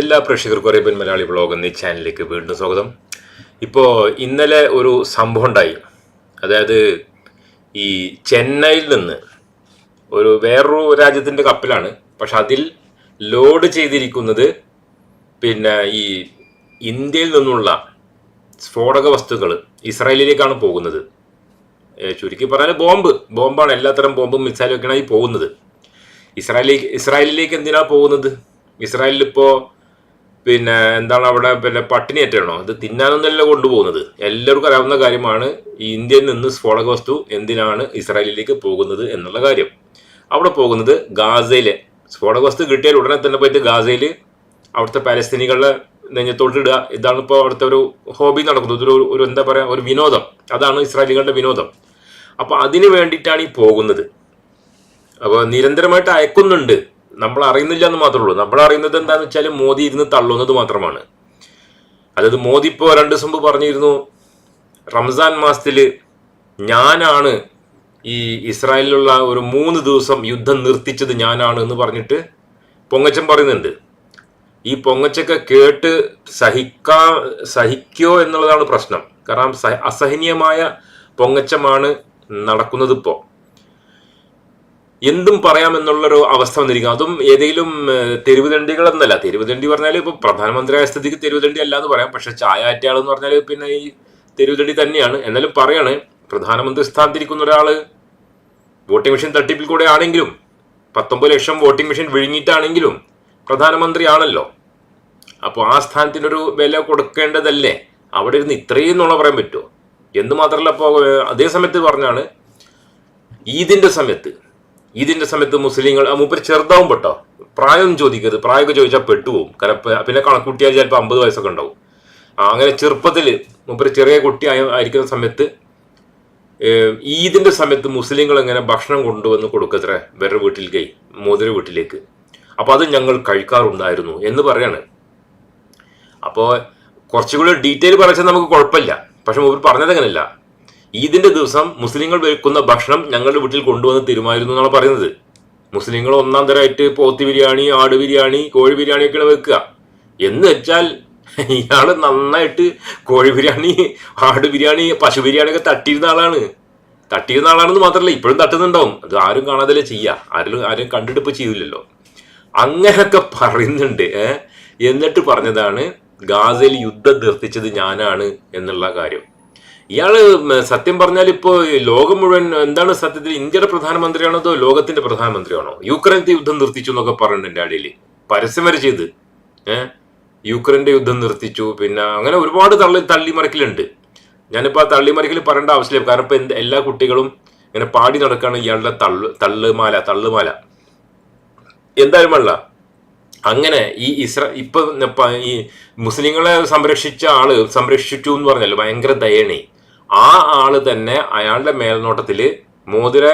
എല്ലാ പ്രേക്ഷകർക്കും Arabian Malayali blog എന്നീ ചാനലിലേക്ക് വീണ്ടും സ്വാഗതം. ഇപ്പോൾ ഇന്നലെ ഒരു സംഭവം ഉണ്ടായി. അതായത് ഈ ചെന്നൈയിൽ നിന്ന് ഒരു വേറൊരു രാജ്യത്തിന്റെ കപ്പലാണ്. പക്ഷെ അതിൽ ലോഡ് ചെയ്തിരിക്കുന്നത് പിന്നെ ഈ ഇന്ത്യയിൽ നിന്നുള്ള സ്ഫോടക വസ്തുക്കൾ ഇസ്രായേലിലേക്കാണ് പോകുന്നത്. ചുരുക്കി പറഞ്ഞാൽ ബോംബ്. ബോംബാണ് എല്ലാത്തരം ബോംബും മിസൈലും ഒക്കെയാണ് ഈ പോകുന്നത്. ഇസ്രായേലിലേക്ക് ഇസ്രായേലിലേക്ക് എന്തിനാണ് പോകുന്നത്? ഇസ്രായേലിൽ ഇപ്പോൾ പിന്നെ എന്താണ് അവിടെ പിന്നെ പട്ടിണി ഏറ്റണോ ഇത് തിന്നാനൊന്നല്ല കൊണ്ടുപോകുന്നത്. എല്ലാവർക്കും അറിയാവുന്ന കാര്യമാണ് ഇന്ത്യയിൽ നിന്ന് സ്ഫോടക വസ്തു എന്തിനാണ് ഇസ്രായേലിലേക്ക് പോകുന്നത് എന്നുള്ള കാര്യം. അവിടെ പോകുന്നത് ഗാസയിലെ സ്ഫോടക വസ്തു കിട്ടിയാൽ ഉടനെ തന്നെ പോയിട്ട് ഗാസയിൽ അവിടുത്തെ പാലസ്തീനികളുടെ നെഞ്ഞത്തോട്ട് ഇടുക. ഇതാണ് ഇപ്പോൾ അവിടുത്തെ ഒരു ഹോബി നടക്കുന്നത്. ഒരു ഒരു എന്താ പറയുക ഒരു വിനോദം. അതാണ് ഇസ്രായേലികളുടെ വിനോദം. അപ്പോൾ അതിന് വേണ്ടിയിട്ടാണ് ഈ പോകുന്നത്. അപ്പോൾ നിരന്തരമായിട്ട് അയക്കുന്നുണ്ട്. നമ്മൾ അറിയുന്നില്ല എന്ന് മാത്രമേ ഉള്ളൂ. നമ്മൾ അറിയുന്നത് എന്താണെന്ന് വെച്ചാൽ മോദി ഇരുന്ന് തള്ളുന്നത് മാത്രമാണ്. അതായത് മോദി ഇപ്പോൾ രണ്ട് ദിവസം പറഞ്ഞിരുന്നു റംസാൻ മാസത്തിൽ ഞാനാണ് ഈ ഇസ്രായേലിലുള്ള ഒരു മൂന്ന് ദിവസം യുദ്ധം നിർത്തിച്ചത് ഞാനാണ് എന്ന് പറഞ്ഞിട്ട് പൊങ്ങച്ചൻ പറയുന്നുണ്ട്. ഈ പൊങ്ങച്ചൊക്കെ കേട്ട് സഹിക്കാ സഹിക്കോ എന്നുള്ളതാണ് പ്രശ്നം. കാരണം സഹ- അസഹനീയമായ പൊങ്ങച്ചമാണ് നടക്കുന്നത് ഇപ്പോൾ എന്തും പറയാമെന്നുള്ളൊരു അവസ്ഥ വന്നിരിക്കും അതും ഏതെങ്കിലും തെരുവുതണ്ടികൾ എന്നല്ല. തെരുവുതണ്ടി പറഞ്ഞാൽ ഇപ്പൊ പ്രധാനമന്ത്രിയായ സ്ഥിതിക്ക് തെരുവുതണ്ടി അല്ലാന്ന് പറയാം. പക്ഷെ ചായ ആറ്റയാൾ എന്ന് പറഞ്ഞാൽ പിന്നെ ഈ തെരുവുതണ്ടി തന്നെയാണ്. എന്നാലും പറയാണ് പ്രധാനമന്ത്രി സ്ഥാനത്തിരിക്കുന്ന ഒരാൾ വോട്ടിംഗ് മെഷീൻ തട്ടിപ്പിൽ കൂടെ ആണെങ്കിലും പത്തൊമ്പത് ലക്ഷം വോട്ടിംഗ് മെഷീൻ വിഴുങ്ങിയിട്ടാണെങ്കിലും പ്രധാനമന്ത്രി ആണല്ലോ അപ്പോൾ ആ സ്ഥാനത്തിനൊരു വില കൊടുക്കേണ്ടതല്ലേ? അവിടെ ഇരുന്ന് ഇത്രയും എന്നുള്ള പറയാൻ പറ്റുമോ എന്ന് മാത്രമല്ല അപ്പോൾ അതേ സമയത്ത് പറഞ്ഞാണ് ഈദിന്റെ സമയത്ത് ഈദിന്റെ സമയത്ത് മുസ്ലിങ്ങൾ മൂപ്പര് ചെറുതാവും പെട്ടോ പ്രായം ചോദിക്കരുത്. പ്രായമൊക്കെ ചോദിച്ചാൽ പെട്ടുപോകും കാരണം പിന്നെ കണക്കുട്ടിയാൽ ചിലപ്പോൾ അമ്പത് വയസ്സൊക്കെ ഉണ്ടാവും. അങ്ങനെ ചെറുപ്പത്തിൽ മൂപ്പര് ചെറിയ കുട്ടി ആയിരിക്കുന്ന സമയത്ത് ഈദിന്റെ സമയത്ത് മുസ്ലിങ്ങൾ ഇങ്ങനെ ഭക്ഷണം കൊണ്ടുവന്ന് കൊടുക്കത്രേ? വേറെ വീട്ടിലേക്ക് മോതിര വീട്ടിലേക്ക്. അപ്പോൾ അത് ഞങ്ങൾ കഴിക്കാറുണ്ടായിരുന്നു എന്ന് പറയാണ്. അപ്പോൾ കുറച്ചുകൂടി ഡീറ്റെയിൽ പറഞ്ഞാൽ നമുക്ക് കുഴപ്പമില്ല. പക്ഷെ മൂപ്പർ പറഞ്ഞത് ഈദിന്റെ ദിവസം മുസ്ലിങ്ങൾ വെക്കുന്ന ഭക്ഷണം ഞങ്ങളുടെ വീട്ടിൽ കൊണ്ടുവന്ന് തരുമായിരുന്നു എന്നാണ് പറയുന്നത്. മുസ്ലിങ്ങൾ ഒന്നാം തരമായിട്ട് പോത്ത് ബിരിയാണി ആട് ബിരിയാണി കോഴി ബിരിയാണി ഒക്കെയാണ് വെക്കുക. എന്ന് വെച്ചാൽ ഇയാൾ നന്നായിട്ട് കോഴി ബിരിയാണി ആട് ബിരിയാണി പശു ബിരിയാണി ഒക്കെ തട്ടിയിരുന്ന ആളാണ്. തട്ടിയിരുന്ന ആളാണെന്ന് മാത്രമല്ല ഇപ്പോഴും തട്ടുന്നുണ്ടാവും. അത് ആരും കാണാതല്ലേ ചെയ്യുക ആരും ആരും കണ്ടിട്ട് ഇപ്പൊ ചെയ്യില്ലല്ലോ അങ്ങനെയൊക്കെ പറയുന്നുണ്ട് എന്നിട്ട് പറഞ്ഞതാണ് ഗാസയിൽ യുദ്ധം നിർത്തിച്ചത് ഞാനാണ് എന്നുള്ള കാര്യം. ഇയാൾ സത്യം പറഞ്ഞാൽ ഇപ്പോ ഈ ലോകം മുഴുവൻ എന്താണ് സത്യത്തിൽ ഇന്ത്യയുടെ പ്രധാനമന്ത്രിയാണോ അതോ ലോകത്തിന്റെ പ്രധാനമന്ത്രിയാണോ? യുക്രൈനത്തെ യുദ്ധം നിർത്തിച്ചു എന്നൊക്കെ എന്റെ അടിയിൽ. പരസ്യം വരെ ചെയ്ത്. ഏഹ് യുദ്ധം നിർത്തിച്ചു. പിന്നെ അങ്ങനെ ഒരുപാട് തള്ളി തള്ളിമറിക്കലുണ്ട്. ഞാനിപ്പോൾ ആ തള്ളിമറിക്കൽ പറയേണ്ട ആവശ്യമില്ല. കാരണം ഇപ്പം എല്ലാ കുട്ടികളും ഇങ്ങനെ പാടി നടക്കുകയാണ് ഇയാളുടെ തള്ളു തള്ളുമാല തള്ളുമാല. എന്തായാലും വേണ്ട അങ്ങനെ ഈ ഇസ്ര ഇപ്പൊ ഈ മുസ്ലിങ്ങളെ സംരക്ഷിച്ച ആൾ സംരക്ഷിച്ചു എന്ന് പറഞ്ഞല്ലോ ഭയങ്കര ദയണി ആ ആൾ തന്നെ അയാളുടെ മേൽനോട്ടത്തിൽ മോതിര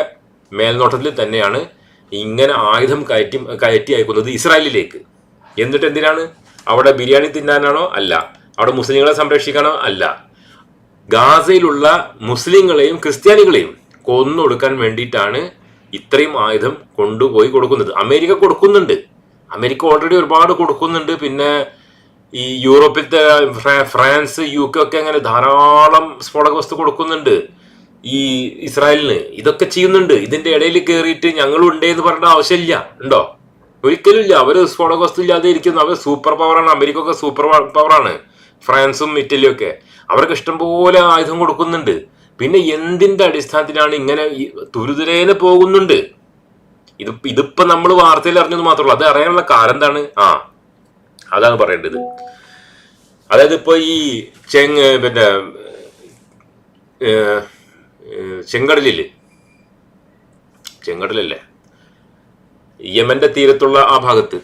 മേൽനോട്ടത്തിൽ തന്നെയാണ് ഇങ്ങനെ ആയുധം കയറ്റി കയറ്റി അയക്കുന്നത് ഇസ്രായേലിലേക്ക്. എന്നിട്ട് എന്തിനാണ്? അവിടെ ബിരിയാണി തിന്നാനാണോ? അല്ല. അവിടെ മുസ്ലിങ്ങളെ സംരക്ഷിക്കാനോ? അല്ല. ഗാസയിലുള്ള മുസ്ലിങ്ങളെയും ക്രിസ്ത്യാനികളെയും കൊന്നൊടുക്കാൻ വേണ്ടിയിട്ടാണ് ഇത്രയും ആയുധം കൊണ്ടുപോയി കൊടുക്കുന്നത്. അമേരിക്ക കൊടുക്കുന്നുണ്ട്. അമേരിക്ക ഓൾറെഡി ഒരുപാട് കൊടുക്കുന്നുണ്ട്. പിന്നെ ഈ യൂറോപ്പിലത്തെ ഫ്രാൻസ് യു കെ ഒക്കെ അങ്ങനെ ധാരാളം സ്ഫോടക വസ്തു കൊടുക്കുന്നുണ്ട്. ഈ ഇസ്രായേലിന് ഇതൊക്കെ ചെയ്യുന്നുണ്ട്. ഇതിന്റെ ഇടയിൽ കയറിയിട്ട് ഞങ്ങളുണ്ട് എന്ന് പറഞ്ഞ ആവശ്യമില്ല. ഉണ്ടോ? ഒരിക്കലും ഇല്ല. അവർ സ്ഫോടക വസ്തു ഇല്ലാതെ ഇരിക്കുന്നു. അവർ സൂപ്പർ പവറാണ്. അമേരിക്ക ഒക്കെ സൂപ്പർ പവറാണ്. ഫ്രാൻസും ഇറ്റലിയും ഒക്കെ. അവർക്ക് ഇഷ്ടംപോലെ ആയുധം കൊടുക്കുന്നുണ്ട്. പിന്നെ എന്തിന്റെ അടിസ്ഥാനത്തിലാണ് ഇങ്ങനെ തുരുതുരേനെ പോകുന്നുണ്ട്? ഇത് ഇതിപ്പോ നമ്മൾ വാർത്തയിൽ അറിഞ്ഞത് മാത്രമല്ല. അത് അറിയാനുള്ള കാരണം എന്താണ് ആ. അതാണ് പറയേണ്ടത്. അതായത് ഇപ്പൊ ഈ ചെങ് പിന്നെ ചെങ്കടലിൽ ചെങ്കടലല്ലേ? യമന്റെ തീരത്തുള്ള ആ ഭാഗത്ത്.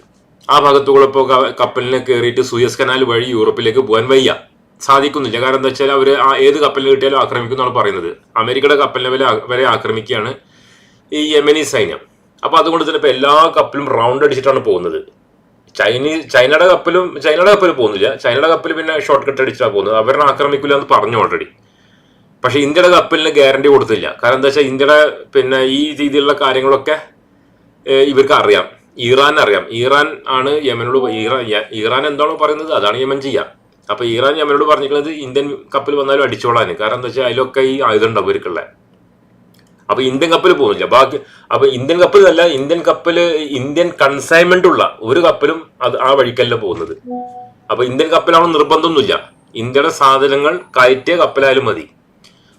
ആ ഭാഗത്തുകൂടെ ഇപ്പോൾ കപ്പലിനെ കയറിയിട്ട് സൂയസ് കനാൽ വഴി യൂറോപ്പിലേക്ക് പോകാൻ വയ്യ. സാധിക്കുന്നില്ല. കാരണം എന്താ വെച്ചാൽ അവർ ആ ഏത് കപ്പലിനെ കിട്ടിയാലും ആക്രമിക്കുന്നാണ് പറയുന്നത്. അമേരിക്കയുടെ കപ്പലിനെ വരെ വരെ ആക്രമിക്കുകയാണ് ഈ യമനി സൈന്യം. അപ്പോൾ അതുകൊണ്ട് തന്നെ ഇപ്പോൾ എല്ലാ കപ്പലും റൗണ്ട് അടിച്ചിട്ടാണ് പോകുന്നത്. ചൈനീസ് ചൈനയുടെ കപ്പലും ചൈനയുടെ കപ്പൽ പോകുന്നില്ല. ചൈനയുടെ കപ്പൽ പിന്നെ ഷോർട്ട് കട്ട് അടിച്ചാൽ പോകുന്നത്. അവരെ ആക്രമിക്കില്ല എന്ന് പറഞ്ഞു ഓൾറെഡി പക്ഷെ ഇന്ത്യയുടെ കപ്പലിന് ഗ്യാരണ്ടി കൊടുത്തില്ല. കാരണം എന്താ വെച്ചാൽ ഇന്ത്യയുടെ പിന്നെ ഈ രീതിയിലുള്ള കാര്യങ്ങളൊക്കെ ഇവർക്ക് അറിയാം. ഇറാൻ അറിയാം. ഇറാൻ ആണ് യമനോട് ഇറാൻ ഇറാൻ എന്താണോ പറയുന്നത് അതാണ് യമൻ ചെയ്യുക അപ്പൊ ഇറാൻ യമനോട് പറഞ്ഞിരിക്കുന്നത് ഇന്ത്യൻ കപ്പൽ വന്നാലും അടിച്ചോളാൻ. കാരണം എന്താ വെച്ചാൽ അതിലൊക്കെ ഈ ആയുധം ഉണ്ടാവും ഇവർക്കുള്ള. അപ്പൊ ഇന്ത്യൻ കപ്പൽ പോകുന്നില്ല ബാക്കി അപ്പൊ ഇന്ത്യൻ കപ്പൽ അല്ല ഇന്ത്യൻ കപ്പിൽ ഇന്ത്യൻ കൺസൈൻമെന്റ് ഉള്ള ഒരു കപ്പലും അത് ആ വഴിക്കല്ല പോകുന്നത്. അപ്പൊ ഇന്ത്യൻ കപ്പലാണോ നിർബന്ധമൊന്നുമില്ല. ഇന്ത്യയുടെ സാധനങ്ങൾ കയറ്റിയ കപ്പലായാലും മതി.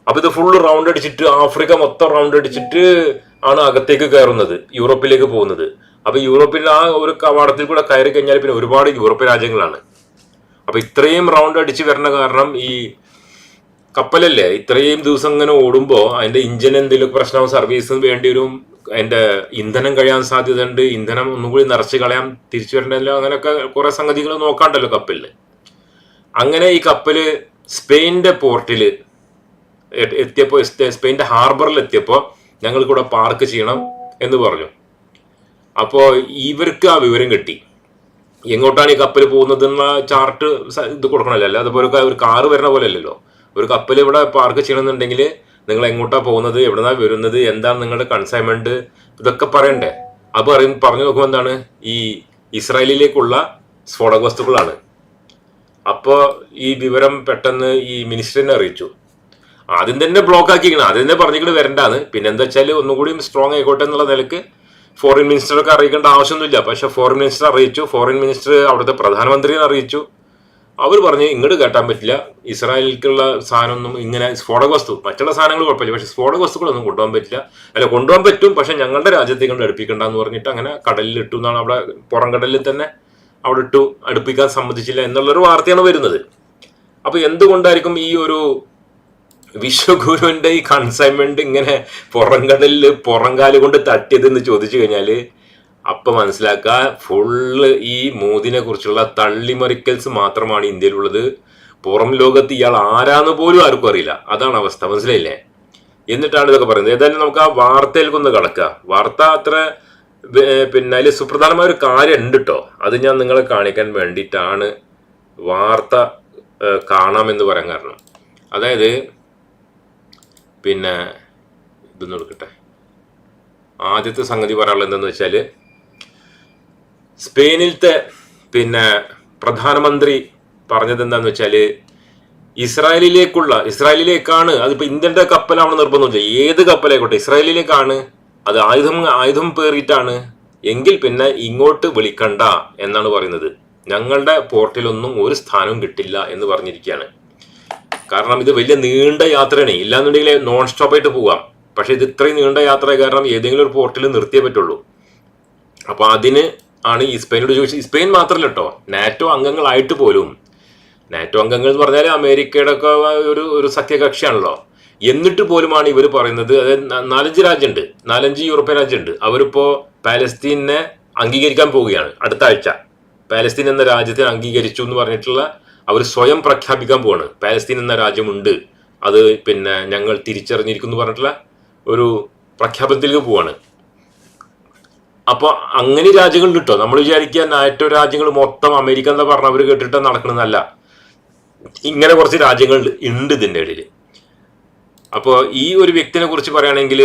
അപ്പൊ ഇത് ഫുള്ള് റൗണ്ട് അടിച്ചിട്ട് ആഫ്രിക്ക മൊത്തം റൗണ്ട് അടിച്ചിട്ട് ആണ് അകത്തേക്ക് കയറുന്നത് യൂറോപ്പിലേക്ക് പോകുന്നത്. അപ്പൊ യൂറോപ്പിൽ ആ ഒരു കവാടത്തിൽ കൂടെ കയറി കഴിഞ്ഞാൽ പിന്നെ ഒരുപാട് യൂറോപ്യൻ രാജ്യങ്ങളാണ്. അപ്പൊ ഇത്രയും റൗണ്ട് അടിച്ച് വരണ കാരണം ഈ കപ്പലല്ലേ? ഇത്രയും ദിവസം ഇങ്ങനെ ഓടുമ്പോൾ അതിന്റെ ഇഞ്ചിൻ എന്തെങ്കിലും പ്രശ്നം സർവീസ് വേണ്ടി വരും അതിന്റെ ഇന്ധനം കഴിയാൻ സാധ്യതയുണ്ട് ഇന്ധനം ഒന്നും കൂടി നിറച്ച് കളയാൻ തിരിച്ചു വരണ്ടല്ലോ അങ്ങനെയൊക്കെ കുറെ സംഗതികൾ നോക്കാണ്ടല്ലോ കപ്പലിൽ അങ്ങനെ ഈ കപ്പൽ സ്പെയിന്റെ പോർട്ടിൽ എത്തിയപ്പോൾ സ്പെയിന്റെ ഹാർബറിൽ എത്തിയപ്പോൾ ഞങ്ങൾ കൂടെ പാർക്ക് ചെയ്യണം എന്ന് പറഞ്ഞു. അപ്പോൾ ഇവർക്ക് ആ വിവരം കിട്ടി. എങ്ങോട്ടാണ് ഈ കപ്പൽ പോകുന്നതെന്ന ചാർട്ട് ഇത് കൊടുക്കണമല്ലോ അല്ല അതുപോലെ ഒരു- കാറ് വരുന്ന പോലെ അല്ലല്ലോ. ഒരു കപ്പൽ ഇവിടെ പാർക്ക് ചെയ്യണമെന്നുണ്ടെങ്കിൽ നിങ്ങൾ എങ്ങോട്ടാ പോകുന്നത്? എവിടെന്നാണ് വരുന്നത്? എന്താണ് നിങ്ങളുടെ കൺസൈൻമെന്റ് ഇതൊക്കെ പറയണ്ടേ? അപ്പോൾ അറിയും പറഞ്ഞു നോക്കുമ്പോൾ എന്താണ്? ഈ ഇസ്രായേലിലേക്കുള്ള സ്ഫോടക വസ്തുക്കളാണ്. അപ്പോൾ ഈ വിവരം പെട്ടെന്ന് ഈ മിനിസ്റ്ററിനെ അറിയിച്ചു. ആദ്യം തന്നെ ബ്ലോക്ക് ആക്കിയിരിക്കണം. ആദ്യം തന്നെ പറഞ്ഞിട്ട് വരണ്ടാന്ന്. പിന്നെ എന്താ വെച്ചാൽ ഒന്നുകൂടി സ്ട്രോങ് ആയിക്കോട്ടെ എന്നുള്ള നിലയ്ക്ക് ഫോറിൻ മിനിസ്റ്റർക്ക് അറിയിക്കേണ്ട ആവശ്യമൊന്നുമില്ല. പക്ഷെ ഫോറിൻ മിനിസ്റ്റർ അറിയിച്ചു. ഫോറിൻ മിനിസ്റ്റർ അവിടുത്തെ പ്രധാനമന്ത്രിയെ അറിയിച്ചു. അവർ പറഞ്ഞ് ഇങ്ങോട്ട് കേട്ടാൻ പറ്റില്ല. ഇസ്രായേലിലേക്കുള്ള സാധനമൊന്നും ഇങ്ങനെ സ്ഫോടക വസ്തു മറ്റുള്ള സാധനങ്ങൾ കുഴപ്പമില്ല. പക്ഷെ സ്ഫോടക വസ്തുക്കളൊന്നും കൊണ്ടുപോകാൻ പറ്റില്ല. അല്ല കൊണ്ടുപോകാൻ പറ്റും. പക്ഷെ ഞങ്ങളുടെ രാജ്യത്തേക്ക് കൊണ്ട് അടുപ്പിക്കണ്ടെന്ന് പറഞ്ഞിട്ട് അങ്ങനെ കടലിൽ ഇട്ടു എന്നാണ് അവിടെ പുറം കടലിൽ തന്നെ അവിടെ ഇട്ടു. അടുപ്പിക്കാൻ സമ്മതിച്ചില്ല എന്നുള്ളൊരു വാർത്തയാണ് വരുന്നത്. അപ്പൊ എന്തുകൊണ്ടായിരിക്കും ഈ ഒരു വിശ്വഗുരുവിന്റെ ഈ കൺസൈൻമെന്റ് ഇങ്ങനെ പുറംകടലിൽ പുറംകാൽ കൊണ്ട് തട്ടിയതെന്ന് ചോദിച്ചു കഴിഞ്ഞാൽ അപ്പൊ മനസ്സിലാക്കുക ഫുള്ള് ഈ മോദിനെ കുറിച്ചുള്ള തള്ളിമറിക്കൽസ് മാത്രമാണ് ഇന്ത്യയിലുള്ളത്. പുറം ലോകത്ത് ഇയാൾ ആരാന്ന് പോലും ആർക്കും അറിയില്ല. അതാണ് അവസ്ഥ. മനസ്സിലായില്ലേ? എന്നിട്ടാണ് ഇതൊക്കെ പറയുന്നത്. ഏതായാലും നമുക്ക് ആ വാർത്തയിലേക്കൊന്ന് കടക്കുക വാർത്ത അത്ര പിന്നെ അതിൽ സുപ്രധാനമായ ഒരു കാര്യം ഉണ്ട് കേട്ടോ അത് ഞാൻ നിങ്ങളെ കാണിക്കാൻ വേണ്ടിയിട്ടാണ് വാർത്ത കാണാമെന്ന് പറയാൻ കാരണം. അതായത് പിന്നെ ഇതൊന്നും എടുക്കട്ടെ. ആദ്യത്തെ സംഗതി പറയാനുള്ളത് എന്താണെന്ന് വെച്ചാൽ സ്പെയിനിലത്തെ പിന്നെ പ്രധാനമന്ത്രി പറഞ്ഞത് എന്താന്ന് വെച്ചാൽ ഇസ്രായേലിലേക്കുള്ള ഇസ്രായേലിലേക്കാണ് അതിപ്പോ ഇന്ത്യന്റെ കപ്പലാണ് നിർബന്ധമില്ല. ഏത് കപ്പലായിക്കോട്ടെ ഇസ്രായേലിലേക്കാണ് അത് ആയുധം ആയുധം പേറിയിട്ടാണ് എങ്കിൽ പിന്നെ ഇങ്ങോട്ട് വിളിക്കണ്ട എന്നാണ് പറയുന്നത്. ഞങ്ങളുടെ പോർട്ടിലൊന്നും ഒരു സ്ഥാനവും കിട്ടില്ല എന്ന് പറഞ്ഞിരിക്കുകയാണ്. കാരണം ഇത് വലിയ നീണ്ട യാത്രയാണ്. ഇല്ലാന്നുണ്ടെങ്കിൽ നോൺ സ്റ്റോപ്പ് ആയിട്ട് പോവാം. പക്ഷെ ഇത് ഇത്രയും നീണ്ട യാത്ര കാരണം ഏതെങ്കിലും ഒരു പോർട്ടിൽ നിർത്തിയേ പറ്റുള്ളൂ. അപ്പൊ അതിന് ആണ് ഈ സ്പെയിനോട് ചോദിച്ചത്. സ്പെയിൻ മാത്രമല്ല കേട്ടോ നാറ്റോ അംഗങ്ങളായിട്ട് പോലും. നാറ്റോ അംഗങ്ങൾ എന്ന് പറഞ്ഞാൽ അമേരിക്കയുടെ ഒക്കെ ഒരു ഒരു സഖ്യകക്ഷിയാണല്ലോ. എന്നിട്ട് പോലുമാണ് ഇവർ പറയുന്നത്. അതായത് നാലഞ്ച് രാജ്യമുണ്ട് നാലഞ്ച് യൂറോപ്യൻ രാജ്യമുണ്ട് അവരിപ്പോ പാലസ്തീനെ അംഗീകരിക്കാൻ പോവുകയാണ്. അടുത്ത ആഴ്ച. പാലസ്തീൻ എന്ന രാജ്യത്തെ അംഗീകരിച്ചു എന്ന് പറഞ്ഞിട്ടുള്ള അവർ സ്വയം പ്രഖ്യാപിക്കാൻ പോവാണ്. പാലസ്തീൻ എന്ന രാജ്യമുണ്ട്. അത് പിന്നെ ഞങ്ങൾ തിരിച്ചറിഞ്ഞിരിക്കുന്നു പറഞ്ഞിട്ടുള്ള ഒരു പ്രഖ്യാപനത്തിലേക്ക് പോവാണ്. അപ്പൊ അങ്ങനെ രാജ്യങ്ങൾ കിട്ടോ നമ്മൾ വിചാരിക്കുക നാറ്റോ രാജ്യങ്ങൾ മൊത്തം അമേരിക്ക എന്താ പറഞ്ഞ അവർ കേട്ടിട്ട് നടക്കണമെന്നല്ല ഇങ്ങനെ കുറച്ച് രാജ്യങ്ങൾ ഉണ്ട് ഇതിന്റെ ഇടയിൽ അപ്പോൾ ഈ ഒരു വ്യക്തിനെ കുറിച്ച് പറയുകയാണെങ്കിൽ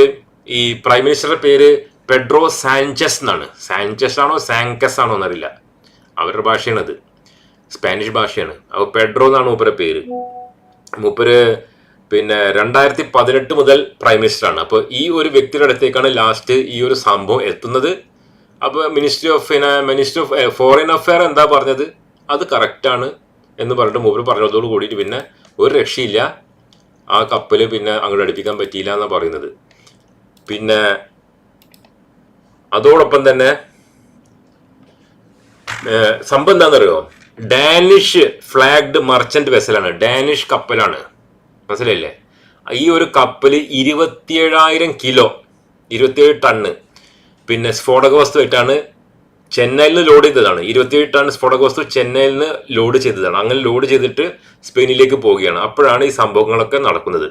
ഈ പ്രൈം മിനിസ്റ്ററുടെ പേര് പെഡ്രോ സാൻചസ് എന്നാണ്. സാൻചസ് ആണോ സാങ്കസ് ആണോ എന്നറിയില്ല. അവരുടെ ഭാഷയാണത് സ്പാനിഷ് ഭാഷയാണ്. അപ്പോൾ പെഡ്രോ എന്നാണ് മൂപ്പരുടെ പേര്. മൂപ്പര് പിന്നെ രണ്ടായിരത്തി പതിനെട്ട് മുതൽ പ്രൈം മിനിസ്റ്റർ ആണ് അപ്പോൾ ഈ ഒരു വ്യക്തിയുടെ അടുത്തേക്കാണ് ലാസ്റ്റ് ഈ ഒരു സംഭവം എത്തുന്നത്. അപ്പോൾ മിനിസ്ട്രി ഓഫ് ഫിനാ മിനിസ്ട്രി ഓഫ് ഫോറിൻ അഫെയർ എന്താ പറഞ്ഞത്? അത് കറക്റ്റാണ് എന്ന് പറഞ്ഞിട്ട് മൂപ്പർ പറഞ്ഞതോട് കൂടിയിട്ട് പിന്നെ ഒരു രക്ഷയില്ല. ആ കപ്പൽ പിന്നെ അങ്ങോട്ട് അടുപ്പിക്കാൻ പറ്റിയില്ല എന്നാണ് പറയുന്നത്. പിന്നെ അതോടൊപ്പം തന്നെ ഏഹ് സംഭവം എന്താണെന്നറിയോ? ഡാനിഷ് ഫ്ലാഗ്ഡ് മർച്ചന്റ് വെസലാണ് ഡാനിഷ് കപ്പലാണ്. മനസ്സിലായില്ലേ? ഈ ഒരു കപ്പൽ ഇരുപത്തിയേഴായിരം കിലോ ഇരുപത്തിയേഴ് ടണ്ണ് പിന്നെ സ്ഫോടക വസ്തുവായിട്ടാണ് ചെന്നൈയിൽ നിന്ന് ലോഡ് ചെയ്തതാണ്. ഇരുപത്തിയേഴ് ടൺ സ്ഫോടക വസ്തു ചെന്നൈയിൽ നിന്ന് ലോഡ് ചെയ്തതാണ്. അങ്ങനെ ലോഡ് ചെയ്തിട്ട് സ്പെയിനിലേക്ക് പോവുകയാണ്. അപ്പോഴാണ് ഈ സംഭവങ്ങളൊക്കെ നടക്കുന്നത്.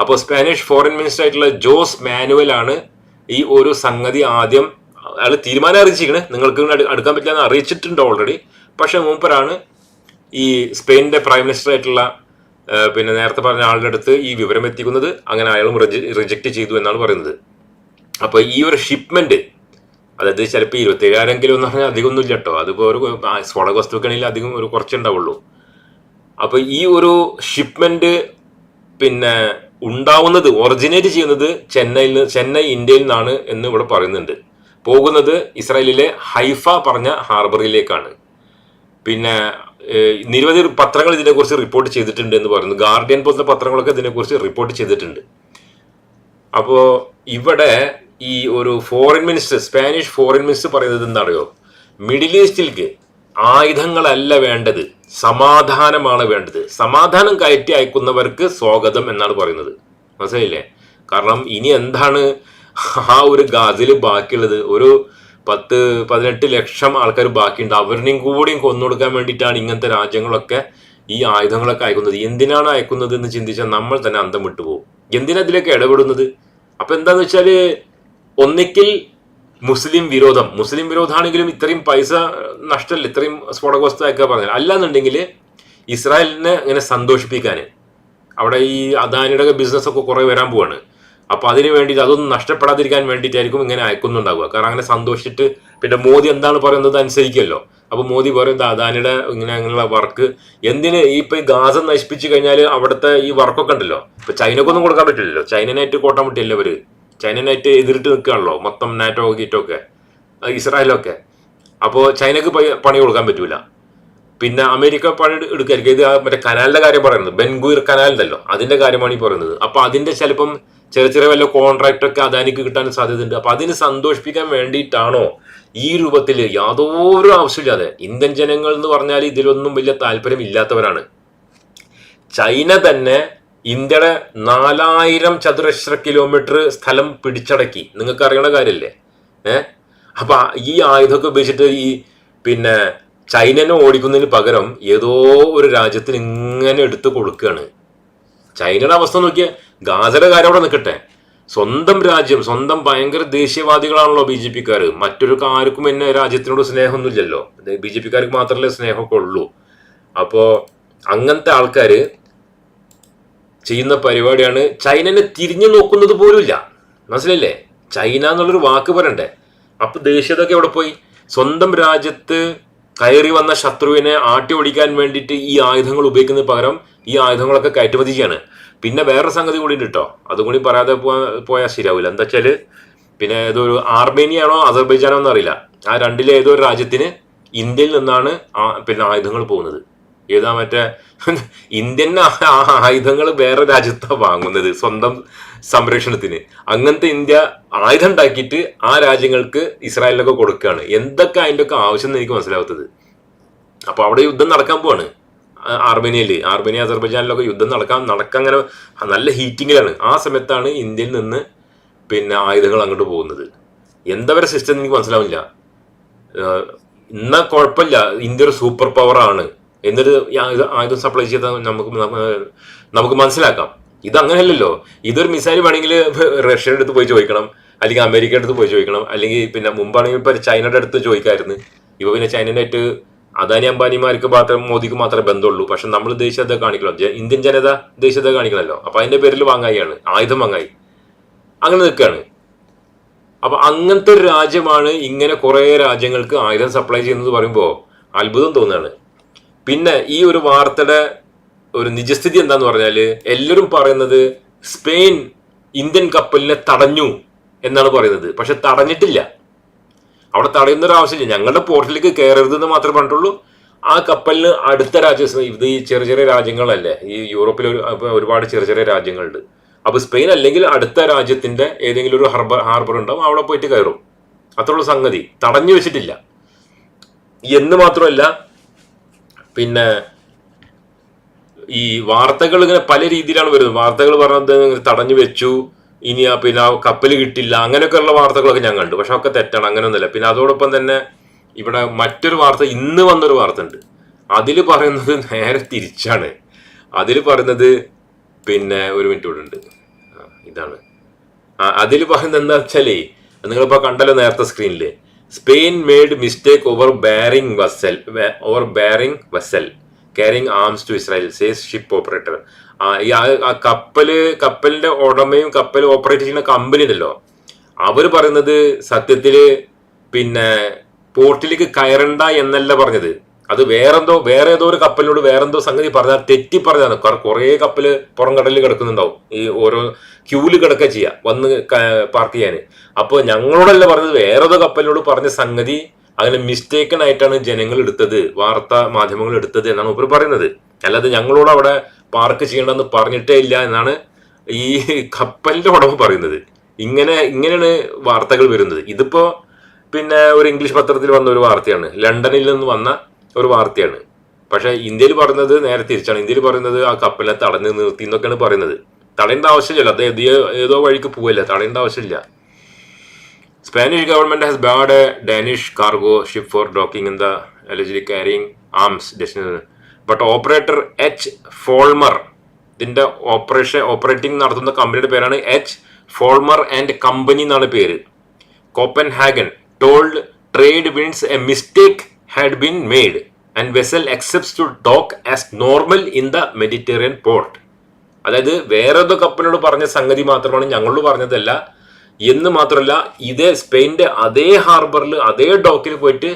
അപ്പോൾ സ്പാനിഷ് ഫോറിൻ മിനിസ്റ്റർ ആയിട്ടുള്ള ജോസ് മാനുവൽ ആണ് ഈ ഒരു സംഗതി ആദ്യം അയാൾ തീരുമാനം അറിയിച്ചിരിക്കണേ. നിങ്ങൾക്ക് അടുക്കാൻ പറ്റില്ല എന്ന് അറിയിച്ചിട്ടുണ്ട് ഓൾറെഡി പക്ഷെ മൂപ്പരാണ് ഈ സ്പെയിനിന്റെ പ്രൈം മിനിസ്റ്റർ ആയിട്ടുള്ള പിന്നെ നേരത്തെ പറഞ്ഞ ആളുടെ അടുത്ത് ഈ വിവരം എത്തിക്കുന്നത് അങ്ങനെ അയാളും റിജക്റ്റ് ചെയ്തു എന്നാണ് പറയുന്നത്. അപ്പോൾ ഈ ഒരു ഷിപ്മെന്റ് അതായത് ചിലപ്പോൾ ഇരുപത്തേഴായിരെങ്കിലും എന്ന് പറഞ്ഞാൽ അധികം ഒന്നുമില്ല കേട്ടോ. അതിപ്പോൾ ഒരു സ്ഫോടക വസ്തുക്കളിൽ അധികം ഒരു കുറച്ചുണ്ടാവുള്ളൂ. അപ്പോൾ ഈ ഒരു ഷിപ്മെന്റ് പിന്നെ ഉണ്ടാവുന്നത് ഒറിജിനേറ്റ് ചെയ്യുന്നത് ചെന്നൈയിൽ ചെന്നൈ ഇന്ത്യയിൽ നിന്നാണ് എന്ന് ഇവിടെ പറയുന്നുണ്ട്. പോകുന്നത് ഇസ്രായേലിലെ ഹൈഫ പറഞ്ഞ ഹാർബറിലേക്കാണ്. പിന്നെ നിരവധി പത്രങ്ങൾ ഇതിനെക്കുറിച്ച് റിപ്പോർട്ട് ചെയ്തിട്ടുണ്ട് എന്ന് പറയുന്നു. ഗാർഡിയൻ പോലത്തെ പത്രങ്ങളൊക്കെ ഇതിനെക്കുറിച്ച് റിപ്പോർട്ട് ചെയ്തിട്ടുണ്ട്. അപ്പോൾ ഇവിടെ ഈ ഒരു foreign minister Spanish foreign minister പറയുന്നത് എന്താണെന്നറിയോ? മിഡിൽ ഈസ്റ്റിലേക്ക് ആയുധങ്ങളല്ല വേണ്ടത് സമാധാനമാണ് വേണ്ടത്. സമാധാനം കയറ്റി അയക്കുന്നവർക്ക് സ്വാഗതം എന്നാണ് പറയുന്നത്. മനസ്സിലായില്ലേ? കാരണം ഇനി എന്താണ് ആ ഒരു ഗാസിൽ ബാക്കിയുള്ളത്? ഒരു പത്ത് പതിനെട്ട് ലക്ഷം ആൾക്കാർ ബാക്കിയുണ്ട്. അവരിനെയും കൂടിയും കൊന്നുകൊടുക്കാൻ വേണ്ടിയിട്ടാണ് ഇങ്ങനത്തെ രാജ്യങ്ങളൊക്കെ ഈ ആയുധങ്ങളൊക്കെ അയക്കുന്നത്. എന്തിനാണ് അയക്കുന്നത് എന്ന് ചിന്തിച്ചാൽ നമ്മൾ തന്നെ അന്തം വിട്ടുപോകും. എന്തിനാ ഇതിലൊക്കെ ഇടപെടുന്നത്? അപ്പൊ എന്താന്ന് വെച്ചാൽ ഒന്നിക്കിൽ മുസ്ലിം വിരോധം. മുസ്ലിം വിരോധമാണെങ്കിലും ഇത്രയും പൈസ നഷ്ടമല്ല ഇത്രയും സ്ഫോടക വസ്തു അയക്കുക പറഞ്ഞത്. അല്ലാന്നുണ്ടെങ്കിൽ ഇസ്രായേലിനെ ഇങ്ങനെ സന്തോഷിപ്പിക്കാൻ. അവിടെ ഈ അദാനിയുടെ ബിസിനസ് ഒക്കെ കുറേ വരാൻ പോവാണ്. അപ്പോൾ അതിന് വേണ്ടിയിട്ട് അതൊന്നും നഷ്ടപ്പെടാതിരിക്കാൻ വേണ്ടിയിട്ടായിരിക്കും ഇങ്ങനെ അയക്കുന്നുണ്ടാവുക. കാരണം അങ്ങനെ സന്തോഷിച്ചിട്ട് പിന്നെ മോദി എന്താണ് പറയുന്നത് അനുസരിക്കുമല്ലോ. അപ്പോൾ മോദി പറയുന്നത് അദാനിയുടെ ഇങ്ങനെ അങ്ങനെയുള്ള വർക്ക്. എന്തിന് ഈ ഇപ്പൊ ഈ ഗാസ നശിപ്പിച്ചു കഴിഞ്ഞാൽ അവിടുത്തെ ഈ വർക്കൊക്കെ ഉണ്ടല്ലോ. ഇപ്പോൾ ചൈനക്കൊന്നും കൊടുക്കാൻ പറ്റില്ലല്ലോ. ചൈനനായിട്ട് കോട്ടാൻ പറ്റില്ല അവർ ചൈനനായിട്ട് എതിരിട്ട് നിൽക്കുകയാണല്ലോ. മൊത്തം നാറ്റോ ഗീറ്റോ ഒക്കെ. ഇസ്രായേലൊക്കെ അപ്പോൾ ചൈനക്ക് പണി കൊടുക്കാൻ പറ്റൂല. പിന്നെ അമേരിക്ക പണി എടു- എടുക്കായിരിക്കും. ഇത് മറ്റേ കനാലിന്റെ കാര്യം പറയുന്നത്. ബെൻഗൂർ കനാൽ ഉണ്ടല്ലോ അതിന്റെ കാര്യമാണ് ഈ പറയുന്നത്. അപ്പോൾ അതിന്റെ ചിലപ്പം ചെറിയ ചെറിയ വല്ല കോൺട്രാക്ട് അദാനിക്ക് കിട്ടാൻ സാധ്യതയുണ്ട്. അപ്പൊ അതിന് സന്തോഷിപ്പിക്കാൻ വേണ്ടിയിട്ടാണോ ഈ രൂപത്തിൽ യാതൊരു ആവശ്യമില്ലാതെ ഇന്ത്യൻ ജനങ്ങൾ എന്ന് പറഞ്ഞാൽ ഇതിലൊന്നും വലിയ താല്പര്യം ഇല്ലാത്തവരാണ് ചൈന തന്നെ ഇന്ത്യയുടെ നാലായിരം ചതുരശ്ര കിലോമീറ്റർ സ്ഥലം പിടിച്ചടക്കി. നിങ്ങൾക്ക് അറിയണ കാര്യമല്ലേ ഏ? അപ്പൊ ഈ ആയുധമൊക്കെ ഉപയോഗിച്ചിട്ട് ഈ പിന്നെ ചൈനനെ ഓടിക്കുന്നതിന് പകരം ഏതോ ഒരു രാജ്യത്തിന് ഇങ്ങനെ എടുത്തു കൊടുക്കുകയാണ് ചൈനയുടെ അവസ്ഥ നോക്കിയ ഗാസയുടെ കാര്യം അവിടെ നിൽക്കട്ടെ. സ്വന്തം രാജ്യം സ്വന്തം ഭയങ്കര ദേശീയവാദികളാണല്ലോ ബി ജെ പിക്കാർ. മറ്റൊരു ആർക്കും എന്നെ രാജ്യത്തിനോട് സ്നേഹമൊന്നുമില്ലല്ലോ. ബി ജെ പിക്കാർക്ക് മാത്രമല്ലേ സ്നേഹമൊക്കെ ഉള്ളൂ. അപ്പോൾ അങ്ങനത്തെ ആൾക്കാര് ചെയ്യുന്ന പരിപാടിയാണ് ചൈനനെ തിരിഞ്ഞു നോക്കുന്നത് പോലുമില്ല. മനസ്സിലല്ലേ ചൈന എന്നുള്ളൊരു വാക്ക് പറയണ്ടേ? അപ്പൊ ദേശീയതൊക്കെ എവിടെ പോയി? സ്വന്തം രാജ്യത്ത് കയറി വന്ന ശത്രുവിനെ ആട്ടി ഓടിക്കാൻ വേണ്ടിയിട്ട് ഈ ആയുധങ്ങൾ ഉപയോഗിക്കുന്നതിന് പകരം ഈ ആയുധങ്ങളൊക്കെ കയറ്റുമതി ചെയ്യാണ് പിന്നെ വേറെ സംഗതി കൂടി ഉണ്ട് കേട്ടോ അതും കൂടി പറയാതെ പോയാൽ ശരിയാവില്ല എന്താ വെച്ചാൽ പിന്നെ ഏതോ ഒരു ആർമേനിയാണോ അസർബൈജാനോ എന്നറിയില്ല. ആ രണ്ടിലെ ഏതോ ഒരു രാജ്യത്തിന് ഇന്ത്യയിൽ നിന്നാണ് പിന്നെ ആയുധങ്ങൾ പോകുന്നത്. ഏതാ മറ്റേ ഇന്ത്യൻ ആയുധങ്ങൾ വേറെ രാജ്യത്താണ് വാങ്ങുന്നത് സ്വന്തം സംരക്ഷണത്തിന്. അങ്ങനത്തെ ഇന്ത്യ ആയുധം ഉണ്ടാക്കിയിട്ട് ആ രാജ്യങ്ങൾക്ക് ഇസ്രായേലിലൊക്കെ കൊടുക്കുകയാണ്. എന്തൊക്കെ അതിന്റെ ഒക്കെ ആവശ്യം എന്ന് എനിക്ക് മനസ്സിലാവാത്തത്. അപ്പൊ അവിടെ യുദ്ധം നടക്കാൻ പോവാണ്. ആർമേനിയയിൽ. ആർമേനിയ അസർബൈജാനിലൊക്കെ യുദ്ധം നടക്കാൻ നടക്കാൻ അങ്ങനെ നല്ല ഹീറ്റിങ്ങിലാണ്. ആ സമയത്താണ് ഇന്ത്യയിൽ നിന്ന് പിന്നെ ആയുധങ്ങൾ അങ്ങോട്ട് പോകുന്നത്. എന്താ പറയുക സിസ്റ്റം എനിക്ക് മനസ്സിലാവില്ല. എന്നാൽ എന്നാ കുഴപ്പമില്ല. ഇന്ത്യ ഒരു സൂപ്പർ പവർ ആണ് എന്നിട്ട് ആയുധ- സപ്ലൈ ചെയ്താൽ നമുക്ക് നമുക്ക് മനസ്സിലാക്കാം. ഇത് അങ്ങനെയല്ലല്ലോ ഇതൊരു മിസൈൽ വേണമെങ്കിൽ റഷ്യയുടെ അടുത്ത് പോയി ചോദിക്കണം അല്ലെങ്കിൽ അമേരിക്കയുടെ അടുത്ത് പോയി ചോദിക്കണം അല്ലെങ്കിൽ പിന്നെ മുമ്പാണെങ്കിൽ ഇപ്പൊ ചൈനയുടെ അടുത്ത് ചോദിക്കായിരുന്നു. ഇപ്പൊ പിന്നെ ചൈനനായിട്ട് അദാനി അംബാനിമാർക്ക് മാത്രം മോദിക്ക് മാത്രമേ ബന്ധമുള്ളൂ. പക്ഷെ നമ്മൾ ദേശീയത കാണിക്കണം ഇന്ത്യൻ ജനത ദേശീയത കാണിക്കണമല്ലോ അപ്പൊ അതിന്റെ പേരിൽ വാങ്ങായിയാണ് ആയുധം വാങ്ങായി. അങ്ങനെ നിൽക്കുകയാണ്. അപ്പൊ അങ്ങനത്തെ ഒരു രാജ്യമാണ് ഇങ്ങനെ കുറെ രാജ്യങ്ങൾക്ക് ആയുധം സപ്ലൈ ചെയ്യുന്നത് പറയുമ്പോൾ അത്ഭുതം തോന്നുകയാണ്. പിന്നെ ഈ ഒരു വാർത്തയുടെ ഒരു നിജസ്ഥിതി എന്താന്ന് പറഞ്ഞാൽ എല്ലാവരും പറയുന്നത് സ്പെയിൻ ഇന്ത്യൻ കപ്പലിനെ തടഞ്ഞു എന്നാണ് പറയുന്നത്. പക്ഷെ തടഞ്ഞിട്ടില്ല. അവിടെ തടയുന്ന ഒരു ആവശ്യമില്ല. ഞങ്ങളുടെ പോർട്ടിലേക്ക് കയറരുതെന്ന് മാത്രമേ പറഞ്ഞിട്ടുള്ളൂ. ആ കപ്പലിന് അടുത്ത രാജ്യ ഇത് ഈ ചെറിയ ചെറിയ രാജ്യങ്ങളല്ലേ? ഈ യൂറോപ്പിൽ ഒരു ഒരുപാട് ചെറിയ ചെറിയ രാജ്യങ്ങളുണ്ട്. അപ്പോൾ സ്പെയിൻ അല്ലെങ്കിൽ അടുത്ത രാജ്യത്തിന്റെ ഏതെങ്കിലും ഒരു ഹാർബർ ഹാർബർ ഉണ്ടാവും അവിടെ പോയിട്ട് കയറും. അത്രയുള്ള സംഗതി. തടഞ്ഞു വെച്ചിട്ടില്ല. എന്ന് മാത്രമല്ല പിന്നെ ഈ വാർത്തകൾ ഇങ്ങനെ പല രീതിയിലാണ് വരുന്നത്. വാർത്തകൾ പറഞ്ഞത് തടഞ്ഞു വെച്ചു. ഇനി ആ പിന്നെ ആ കപ്പൽ കിട്ടില്ല. അങ്ങനെയൊക്കെയുള്ള വാർത്തകളൊക്കെ ഞാൻ കണ്ടു. പക്ഷെ ഒക്കെ തെറ്റാണ്. അങ്ങനെയൊന്നുമില്ല. പിന്നെ അതോടൊപ്പം തന്നെ ഇവിടെ മറ്റൊരു വാർത്ത ഇന്ന് വന്നൊരു വാർത്ത ഉണ്ട്. അതിൽ പറയുന്നത് നേരെ തിരിച്ചാണ്. അതിൽ പറയുന്നത് പിന്നെ ഒരു മിനിറ്റ് ഇവിടെ ഉണ്ട്. ഇതാണ്. അതിൽ പറയുന്നത് എന്താ വെച്ചാലേ നിങ്ങളിപ്പോൾ കണ്ടല്ലോ നേരത്തെ സ്ക്രീനിൽ Spain made mistake over barring vessel over barring vessel carrying arms to Israel says ship operator ഈ ആ- കപ്പൽ കപ്പലിന്റെ ഉടമയും കപ്പൽ ഓപ്പറേറ്റ് ചെയ്യുന്ന കമ്പനി ഉണ്ടല്ലോ. അവർ പറയുന്നത് സത്യത്തിൽ പിന്നെ പോർട്ടിലേക്ക് കയറണ്ട എന്നല്ല പറഞ്ഞത്. അത് വേറെന്തോ വേറെ ഏതോ ഒരു കപ്പലിനോട് വേറെന്തോ സംഗതി പറഞ്ഞാൽ തെറ്റി പറഞ്ഞതാണ്. കുറെ കപ്പൽ പുറം കടലിൽ കിടക്കുന്നുണ്ടാവും. ഈ ഓരോ ക്യൂൽ കിടക്കുക ചെയ്യുക വന്ന് പാർക്ക് ചെയ്യാൻ അപ്പോൾ ഞങ്ങളോടല്ല പറഞ്ഞത് വേറേതോ കപ്പലിനോട് പറഞ്ഞ സംഗതി അങ്ങനെ മിസ്റ്റേക്കൺ ആയിട്ടാണ് ജനങ്ങൾ എടുത്തത് വാർത്താ മാധ്യമങ്ങൾ എടുത്തത് എന്നാണ് ഇവർ പറയുന്നത്. അല്ലാതെ ഞങ്ങളോട് അവിടെ പാർക്ക് ചെയ്യണമെന്ന് പറഞ്ഞിട്ടേ ഇല്ല എന്നാണ് ഈ കപ്പലിന്റെ ഉടമ പറയുന്നത്. ഇങ്ങനെ ഇങ്ങനെയാണ് വാർത്തകൾ വരുന്നത്. ഇതിപ്പോ പിന്നെ ഒരു ഇംഗ്ലീഷ് പത്രത്തിൽ വന്ന ഒരു വാർത്തയാണ്. ലണ്ടനിൽ നിന്ന് വന്ന ഒരു വാർത്തയാണ്. പക്ഷെ ഇന്ത്യയിൽ പറയുന്നത് നേരെ തിരിച്ചാണ്. ഇന്ത്യയിൽ പറയുന്നത് ആ കപ്പലിനെ തടഞ്ഞു നിർത്തി എന്നൊക്കെയാണ് പറയുന്നത്. തടയേണ്ട ആവശ്യമില്ല. അത് ഏതോ- വഴിക്ക് പോവല്ല? തടയേണ്ട ആവശ്യമില്ല. Spanish government has barred a Danish cargo ship for docking in the allegedly carrying arms but operator H Folmer ഇതിന്റെ ഓപ്പറേഷൻ ഓപ്പറേറ്റിംഗ് നടത്തുന്ന കമ്പനിയുടെ പേരാണ് എച്ച് ഫോൾമർ ആൻഡ് കമ്പനി എന്നാണ് പേര്. Copenhagen told trade winds a mistake had been made and vessel accepts to dock as normal in the Mediterranean port അതായത് വേറൊരു കപ്പലിനോട് പറഞ്ഞ സംഗതി മാത്രമാണ് ഞങ്ങളോട് പറഞ്ഞതല്ല. എന്ന് മാത്രമല്ല ഇതേ സ്പെയിന്റെ അതേ ഹാർബറിൽ അതേ ഡോക്കിൽ പോയിട്ട്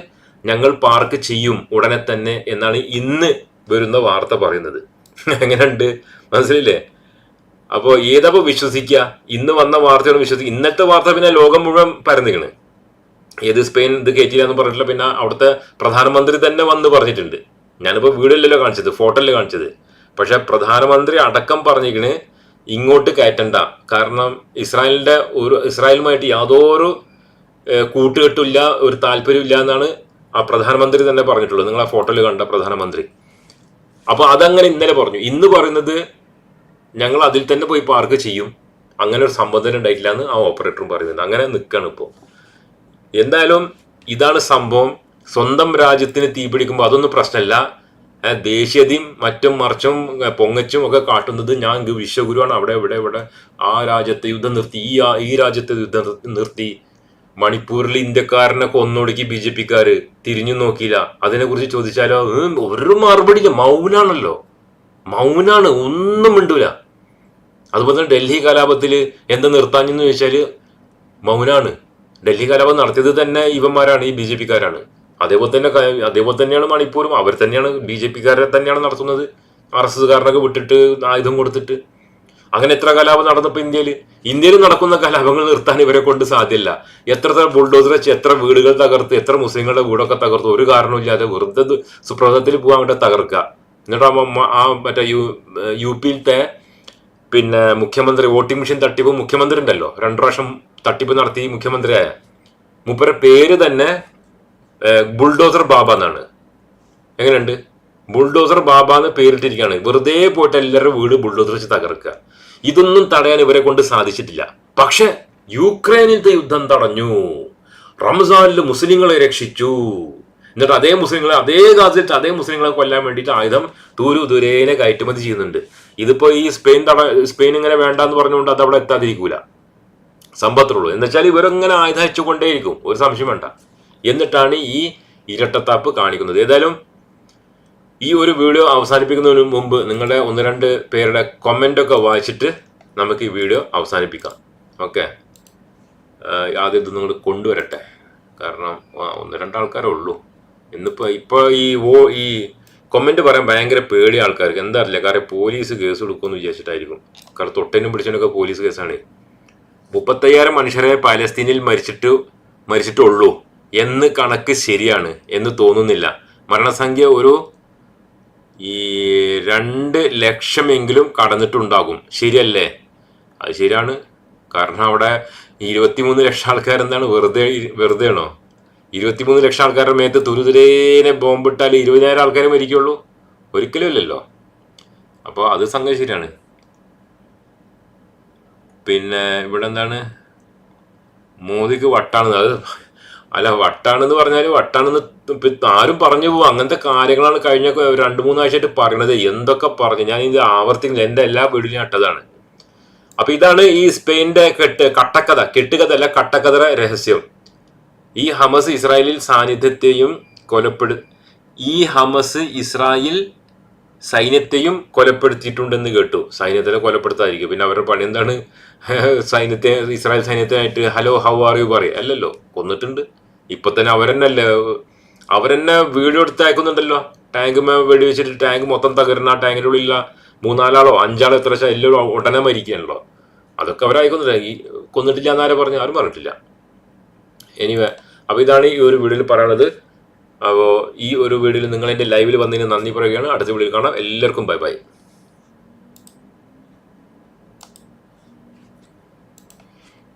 ഞങ്ങൾ പാർക്ക് ചെയ്യും ഉടനെ തന്നെ എന്നാണ് ഇന്ന് വരുന്ന വാർത്ത പറയുന്നത്. എങ്ങനെയുണ്ട്? മനസ്സിലില്ലേ? അപ്പോൾ ഏതപ്പോൾ വിശ്വസിക്കുക? ഇന്ന് വന്ന വാർത്തയോട് വിശ്വസിക്കുക. ഇന്നത്തെ വാർത്ത പിന്നെ ലോകം മുഴുവൻ പരന്നിക്കണ് ഏത് സ്പെയിൻ ഇത് കയറ്റില്ല എന്ന് പറഞ്ഞിട്ടില്ല. പിന്നെ അവിടുത്തെ പ്രധാനമന്ത്രി തന്നെ വന്ന് പറഞ്ഞിട്ടുണ്ട്. ഞാനിപ്പോൾ വീഡിയോയിലല്ലോ കാണിച്ചത് ഫോട്ടോയിലല്ലേ കാണിച്ചത്. പക്ഷെ പ്രധാനമന്ത്രി അടക്കം പറഞ്ഞിരിക്കണ് ഇങ്ങോട്ട് കയറ്റണ്ട. കാരണം ഇസ്രായേലിന്റെ ഒരു ഇസ്രായേലുമായിട്ട് യാതൊരു കൂട്ടുകെട്ടില്ല ഒരു താല്പര്യമില്ല എന്നാണ് ആ പ്രധാനമന്ത്രി തന്നെ പറഞ്ഞിട്ടുള്ളത്. നിങ്ങൾ ആ ഫോട്ടോയിൽ കണ്ട പ്രധാനമന്ത്രി. അപ്പോൾ അതങ്ങനെ ഇന്നലെ പറഞ്ഞു. ഇന്ന് പറയുന്നത് ഞങ്ങൾ അതിൽ തന്നെ പോയി പാർക്ക് ചെയ്യും. അങ്ങനെ ഒരു സംബന്ധം ഉണ്ടായിട്ടില്ല എന്ന് ആ ഓപ്പറേറ്ററും പറയുന്നുണ്ട്. അങ്ങനെ നിൽക്കുകയാണ് ഇപ്പോൾ എന്തായാലും ഇതാണ് സംഭവം. സ്വന്തം രാജ്യത്തിന് തീ പിടിക്കുമ്പോൾ അതൊന്നും പ്രശ്നമല്ല ദേശീയതയും മറ്റും മറിച്ചും പൊങ്ങച്ചും ഒക്കെ കാട്ടുന്നത് ഞാൻ വിശ്വഗുരുവാണ്. അവിടെ ഇവിടെ ഇവിടെ. ആ രാജ്യത്തെ യുദ്ധം നിർത്തി. ഈ ഈ രാജ്യത്തെ യുദ്ധം നിർത്തി. മണിപ്പൂരിൽ ഇന്ത്യക്കാരനെ കൊന്നൊടുക്കി ബി ജെ പിക്കാർ തിരിഞ്ഞു നോക്കിയില്ല. അതിനെക്കുറിച്ച് ചോദിച്ചാലോ ഒരു മറുപടിയില്ല. മൗനാണല്ലോ. മൗനാണ്. ഒന്നും മിണ്ടൂല. അതുപോലെ തന്നെ ഡൽഹി കലാപത്തിൽ എന്താ നിർത്താഞ്ഞെന്ന് ചോദിച്ചാൽ മൗനാണ്. ഡൽഹി കലാപം നടത്തിയത് തന്നെ ഇവന്മാരാണ് ഈ ബി ജെ പിക്കാരാണ്. അതേപോലെ തന്നെ അതേപോലെ തന്നെയാണ് മണിപ്പൂരും അവർ തന്നെയാണ് ബി ജെ പിക്കാരെ തന്നെയാണ് നടത്തുന്നത്. ആർ എസ് എസ്കാരനൊക്കെ വിട്ടിട്ട് ആയുധം കൊടുത്തിട്ട്. അങ്ങനെ എത്ര കലാപം നടന്നപ്പോൾ ഇന്ത്യയിൽ ഇന്ത്യയിൽ നടക്കുന്ന കലാപങ്ങൾ നിർത്താൻ ഇവരെ കൊണ്ട് സാധ്യമല്ല എത്ര തരം ബുൾഡോസർ വെച്ച് എത്ര വീടുകൾ തകർത്ത് എത്ര മുസ്ലിങ്ങളുടെ വീടൊക്കെ തകർത്ത് ഒരു കാരണവുമില്ലാതെ വെറുതെ സുപ്രഭാതത്തിൽ പോകാൻ വേണ്ടി തകർക്കുക. എന്നിട്ട് ആ മറ്റേ യു യു പിയിലത്തെ പിന്നെ മുഖ്യമന്ത്രി വോട്ടിംഗ് മെഷീൻ തട്ടിപ്പ് മുഖ്യമന്ത്രി ഉണ്ടല്ലോ രണ്ടു പ്രാവശ്യം തട്ടിപ്പ് നടത്തി മുഖ്യമന്ത്രിയായ. മൂപ്പരെ പേര് തന്നെ ബുൾഡോസർ ബാബ എന്നാണ്. എങ്ങനെയുണ്ട്? ബുൾഡോസർ ബാബ എന്ന് പേരിട്ടിരിക്കുകയാണ്. വെറുതെ പോയിട്ട് എല്ലാവരുടെ വീട് ബുൾഡോസർ വെച്ച് തകർക്കുക. ഇതൊന്നും തടയാൻ ഇവരെ കൊണ്ട് സാധിച്ചിട്ടില്ല. പക്ഷെ യുക്രൈനിലത്തെ യുദ്ധം തടഞ്ഞു. റംസാനിൽ മുസ്ലിങ്ങളെ രക്ഷിച്ചു. എന്നിട്ട് അതേ മുസ്ലിങ്ങളെ അതേ ഗാസിൽ അതേ മുസ്ലിങ്ങളെ കൊല്ലാൻ വേണ്ടിയിട്ട് ആയുധം ദൂരു ദൂരേനെ കയറ്റുമതി ചെയ്യുന്നുണ്ട്. ഇതിപ്പോ ഈ സ്പെയിൻ തട സ്പെയിൻ ഇങ്ങനെ വേണ്ടെന്ന് പറഞ്ഞുകൊണ്ട് അത് അവിടെ എത്താതിരിക്കൂല. സമ്പത്തുള്ളൂ. എന്നുവെച്ചാൽ ഇവരങ്ങനെ ആയുധിച്ചുകൊണ്ടേയിരിക്കും ഒരു സംശയം വേണ്ട. എന്നിട്ടാണ് ഈ ഇരട്ടത്താപ്പ് കാണിക്കുന്നത്. ഏതായാലും ഈ ഒരു വീഡിയോ അവസാനിപ്പിക്കുന്നതിന് മുമ്പ് നിങ്ങളുടെ ഒന്ന് രണ്ട് പേരുടെ കമന്റ് ഒക്കെ വായിച്ചിട്ട് നമുക്ക് ഈ വീഡിയോ അവസാനിപ്പിക്കാം. ഓക്കെ ആദ്യം ഇത് നിങ്ങൾ കൊണ്ടുവരട്ടെ. കാരണം ഒന്ന് രണ്ടാൾക്കാരേ ഉള്ളൂ. ഇന്നിപ്പോൾ ഇപ്പോൾ ഈ ഓ ഈ കമന്റ് പറയാൻ ഭയങ്കര പേടി ആൾക്കാർക്ക്. എന്താ അറിയില്ല. കാരണം പോലീസ് കേസ് കൊടുക്കുമെന്ന് വിചാരിച്ചിട്ടായിരിക്കും. കാരണം തൊട്ടനും പിടിച്ചതിനൊക്കെ പോലീസ് കേസാണ് മുപ്പത്തയ്യായിരം മനുഷ്യരെ പാലസ്തീനിൽ മരിച്ചിട്ട് മരിച്ചിട്ടുള്ളൂ എന്ന് കണക്ക് ശരിയാണ് എന്ന് തോന്നുന്നില്ല. മരണസംഖ്യ ഒരു ഈ രണ്ട് ലക്ഷമെങ്കിലും കടന്നിട്ടുണ്ടാകും. ശരിയല്ലേ? അത് ശരിയാണ്. കാരണം അവിടെ ഇരുപത്തിമൂന്ന് ലക്ഷം ആൾക്കാരെന്താണ്? വെറുതെ വെറുതെ ഇരുപത്തിമൂന്ന് ലക്ഷം ആൾക്കാരുടെ മേത്ത് തുരുതുരേനെ ബോംബിട്ടാൽ ഇരുപതിനായിരം ആൾക്കാരെ മരിക്കുള്ളൂ. ഒരിക്കലും ഇല്ലല്ലോ. അപ്പോൾ അത് സംഗതി ശരിയാണ്. പിന്നെ ഇവിടെ എന്താണ്? മോദിക്ക് വട്ടാണ് അത് അല്ല വട്ടാണെന്ന് പറഞ്ഞാൽ വട്ടാണെന്ന് ആരും പറഞ്ഞു പോകും അങ്ങനത്തെ കാര്യങ്ങളാണ് കഴിഞ്ഞ രണ്ട് മൂന്നാഴ്ചയായിട്ട് പറയണത്. എന്തൊക്കെ പറഞ്ഞു? ഞാൻ ഇത് ആവർത്തിക്കുന്നില്ല എന്റെ എല്ലാ വീടിലും അട്ടതാണ് അപ്പൊ ഇതാണ് ഈ സ്പെയിന്റെ കെട്ട് കട്ടക്കഥ. കെട്ടുകഥ അല്ല കട്ടക്കഥ രഹസ്യം. ഈ ഹമസ് ഇസ്രായേലിൽ സാന്നിധ്യത്തെയും കൊലപ്പെടു ഈ ഹമസ് ഇസ്രായേൽ സൈന്യത്തെയും കൊലപ്പെടുത്തിയിട്ടുണ്ടെന്ന് കേട്ടു. സൈന്യത്തിനെ കൊലപ്പെടുത്താതിരിക്കും. പിന്നെ അവരുടെ പണി എന്താണ്? സൈന്യത്തെ ഇസ്രായേൽ സൈന്യത്തിനായിട്ട് ഹലോ ഹൗ ആർ യു? പറയും. അല്ലല്ലോ കൊന്നിട്ടുണ്ട്. ഇപ്പൊ തന്നെ അവരെന്നല്ലേ അവരെന്നെ വീഡിയോ എടുത്ത് അയക്കുന്നുണ്ടല്ലോ. ടാങ്ക് വെടി വെച്ചിട്ട് ടാങ്ക് മൊത്തം തകരുന്ന ടാങ്കിന്റെ ഉള്ളിൽ മൂന്നാലാളോ അഞ്ചാളോ എത്ര എല്ലാവരും ഉടനെ മരിക്കുകയാണല്ലോ. അതൊക്കെ അവരായിക്കൊന്നില്ല ഈ കൊന്നിട്ടില്ല എന്നാരെ പറഞ്ഞു? ആരും പറഞ്ഞിട്ടില്ല. എനിവേ അപ്പോൾ ഇതാണ് ഈ ഒരു വീഡിയോയിൽ പറയുന്നത് അപ്പോൾ ഈ ഒരു വീഡിയോയിൽ നിങ്ങൾ എന്റെ ലൈവിൽ വന്നതിന് നന്ദി പറയുകയാണ്. അടുത്ത വീഡിയോയിൽ കാണാം. എല്ലാവർക്കും ബൈ ബൈ